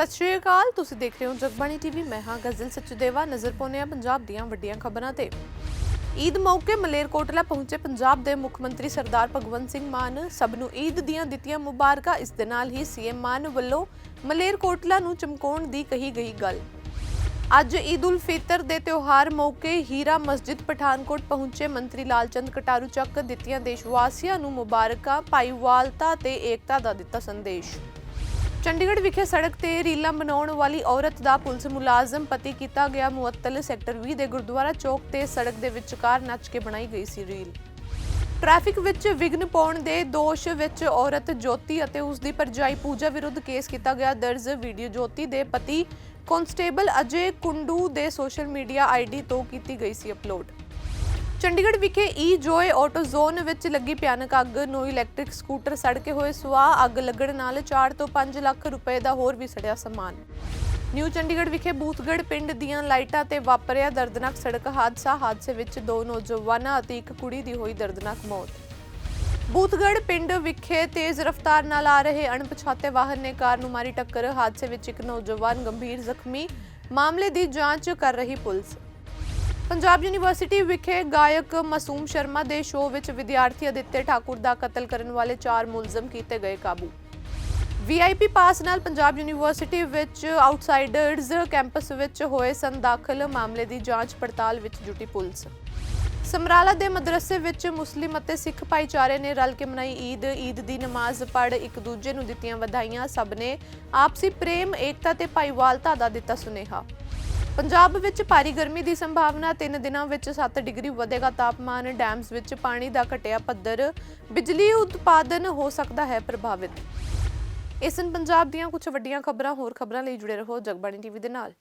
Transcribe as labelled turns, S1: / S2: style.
S1: ਸਤਿ ਸ਼੍ਰੀ ਅਕਾਲ। ਤੁਸੀਂ ਦੇਖ ਰਹੇ ਹੋ ਜਗਬਾਣੀ ਟੀਵੀ। ਮੈਂ ਹਾਂ ਗਜ਼ਲ ਸਚਦੇਵਾ। ਨਜ਼ਰ ਪਾਉਂਦੇ ਹਾਂ ਪੰਜਾਬ ਦੀਆਂ ਵੱਡੀਆਂ ਖਬਰਾਂ ਤੇ। ਈਦ ਮੌਕੇ ਮਲੇਰਕੋਟਲਾ ਪਹੁੰਚੇ ਪੰਜਾਬ ਦੇ ਮੁੱਖ ਮੰਤਰੀ ਸਰਦਾਰ ਭਗਵੰਤ ਸਿੰਘ ਮਾਨ। ਸਭ ਨੂੰ ਈਦ ਦੀਆਂ ਦਿੱਤੀਆਂ ਮੁਬਾਰਕਾਂ। ਇਸ ਦੇ ਨਾਲ ਹੀ ਸੀਐਮ ਮਾਨ ਵੱਲੋਂ ਮਲੇਰਕੋਟਲਾ ਨੂੰ ਚਮਕਾਉਣ ਦੀ ਕਹੀ ਗਈ ਗੱਲ। ਅੱਜ ਈਦ ਉਲ ਫਿਤਰ ਦੇ ਤਿਉਹਾਰ ਮੌਕੇ ਹੀਰਾ ਮਸਜਿਦ ਪਠਾਨਕੋਟ ਪਹੁੰਚੇ ਮੰਤਰੀ ਲਾਲਚੰਦ ਕਟਾਰੂ ਚੱਕ। ਦਿੱਤੀਆਂ ਦੇਸ਼ ਵਾਸੀਆਂ ਨੂੰ ਮੁਬਾਰਕਾਂ। ਭਾਈਵਾਲਤਾ ਤੇ ਏਕਤਾ ਦਾ ਦਿੱਤਾ ਸੰਦੇਸ਼। ਚੰਡੀਗੜ੍ਹ ਵਿਖੇ ਸੜਕ ਤੇ ਰੀਲਾਂ ਬਣਾਉਣ ਵਾਲੀ ਔਰਤ ਦਾ ਪੁਲਿਸ ਮੁਲਾਜ਼ਮ ਪਤੀ ਕੀਤਾ ਗਿਆ ਮੁਅੱਤਲ, ਸੈਕਟਰ 20 ਦੇ ਗੁਰਦੁਆਰਾ ਚੌਕ ਤੇ ਸੜਕ ਦੇ ਵਿਚਕਾਰ ਨੱਚ ਕੇ ਬਣਾਈ ਗਈ ਸੀ ਰੀਲ। ਟ੍ਰੈਫਿਕ ਵਿੱਚ ਵਿਘਨ ਪਾਉਣ ਦੇ ਦੋਸ਼ ਵਿੱਚ ਔਰਤ ਜੋਤੀ ਅਤੇ ਉਸ ਦੀ ਪਰਜਾਈ ਪੂਜਾ ਵਿਰੁੱਧ ਕੇਸ ਕੀਤਾ ਗਿਆ। ਦਰਜ ਵੀਡੀਓ ਜੋਤੀ ਦੇ ਪਤੀ ਕਨਸਟੇਬਲ ਅਜੇ ਕੁੰਡੂ ਦੇ ਸੋਸ਼ਲ ਮੀਡੀਆ ਆਈਡੀ ਤੋਂ ਕੀਤੀ ਗਈ ਸੀ ਅਪਲੋਡ। ਚੰਡੀਗੜ੍ਹ ਵਿਖੇ ਈ ਜੋਏ ਆਟੋ ਜ਼ੋਨ ਵਿੱਚ ਲੱਗੀ ਭਿਆਨਕ ਅੱਗ ਨੂੰ ਇਲੈਕਟ੍ਰਿਕ ਸਕੂਟਰ ਸੜ ਕੇ ਹੋਏ ਸੁਆਹ। ਅੱਗ ਲੱਗਣ ਨਾਲ 4 ਤੋਂ 5 ਲੱਖ ਰੁਪਏ ਦਾ ਹੋਰ ਵੀ ਸੜਿਆ ਸਮਾਨ। ਨਿਊ ਚੰਡੀਗੜ੍ਹ ਵਿਖੇ ਬੂਥਗੜ੍ਹ ਪਿੰਡ ਦੀਆਂ ਲਾਈਟਾਂ ਤੇ ਵਾਪਰਿਆ ਦਰਦਨਾਕ ਸੜਕ ਹਾਦਸਾ। ਹਾਦਸੇ ਵਿੱਚ ਦੋ ਨੌਜਵਾਨਾਂ ਅਤੇ ਇੱਕ ਕੁੜੀ ਦੀ ਹੋਈ ਦਰਦਨਾਕ ਮੌਤ। ਬੂਥਗੜ੍ਹ ਪਿੰਡ ਵਿਖੇ ਤੇਜ਼ ਰਫ਼ਤਾਰ ਨਾਲ ਆ ਰਹੇ ਅਣਪਛਾਤੇ ਵਾਹਨ ਨੇ ਕਾਰ ਨੂੰ ਮਾਰੀ ਟੱਕਰ। ਹਾਦਸੇ ਵਿੱਚ ਇੱਕ ਨੌਜਵਾਨ ਗੰਭੀਰ ਜ਼ਖਮੀ। ਮਾਮਲੇ ਦੀ ਜਾਂਚ ਕਰ ਰਹੀ ਪੁਲਿਸ। ਪੰਜਾਬ ਯੂਨੀਵਰਸਿਟੀ ਵਿਖੇ ਗਾਇਕ ਮਾਸੂਮ ਸ਼ਰਮਾ ਦੇ ਸ਼ੋਅ ਵਿੱਚ ਵਿਦਿਆਰਥੀ ਅਦਿੱਤੇ ਠਾਕੁਰ ਦਾ ਕਤਲ ਕਰਨ ਵਾਲੇ ਚਾਰ ਮੁਲਜ਼ਮ ਕੀਤੇ ਗਏ ਕਾਬੂ। ਵੀਆਈਪੀ ਪਾਸ ਨਾਲ ਪੰਜਾਬ ਯੂਨੀਵਰਸਿਟੀ ਵਿੱਚ ਆਊਟਸਾਈਡਰਜ਼ ਕੈਂਪਸ ਵਿੱਚ ਹੋਏ ਸਨ ਦਾਖਲ ਮਾਮਲੇ ਦੀ ਜਾਂਚ ਪੜਤਾਲ ਵਿੱਚ ਜੁਟੀ ਪੁਲਿਸ। ਸਮਰਾਲਾ ਦੇ ਮਦਰਸੇ ਵਿੱਚ ਮੁਸਲਿਮ ਅਤੇ ਸਿੱਖ ਭਾਈਚਾਰੇ ਨੇ ਰਲ ਕੇ ਮਨਾਈ ਈਦ। ਈਦ ਦੀ ਨਮਾਜ਼ ਪੜ੍ਹ ਇੱਕ ਦੂਜੇ ਨੂੰ ਦਿੱਤੀਆਂ ਵਧਾਈਆਂ। ਸਭ ਨੇ ਆਪਸੀ ਪ੍ਰੇਮ, ਏਕਤਾ ਤੇ ਭਾਈਵਾਲਤਾ ਦਾ ਦਿੱਤਾ ਸੁਨੇਹਾ। ਪੰਜਾਬ ਵਿੱਚ ਭਾਰੀ ਗਰਮੀ ਦੀ ਸੰਭਾਵਨਾ 3 ਦਿਨਾਂ ਵਿੱਚ 7 ਡਿਗਰੀ ਵਧੇਗਾ ਤਾਪਮਾਨ, ਡੈਮਸ ਵਿੱਚ ਪਾਣੀ ਦਾ ਘਟਿਆ ਪੱਧਰ, ਬਿਜਲੀ ਉਤਪਾਦਨ ਹੋ ਸਕਦਾ ਹੈ ਪ੍ਰਭਾਵਿਤ। ਇਸ ਪੰਜਾਬ ਦੀਆਂ ਕੁਝ ਵੱਡੀਆਂ ਖਬਰਾਂ, ਹੋਰ ਖਬਰਾਂ ਲਈ ਜੁੜੇ ਰਹੋ ਜਗਬਾਣੀ ਟੀਵੀ ਦੇ ਨਾਲ।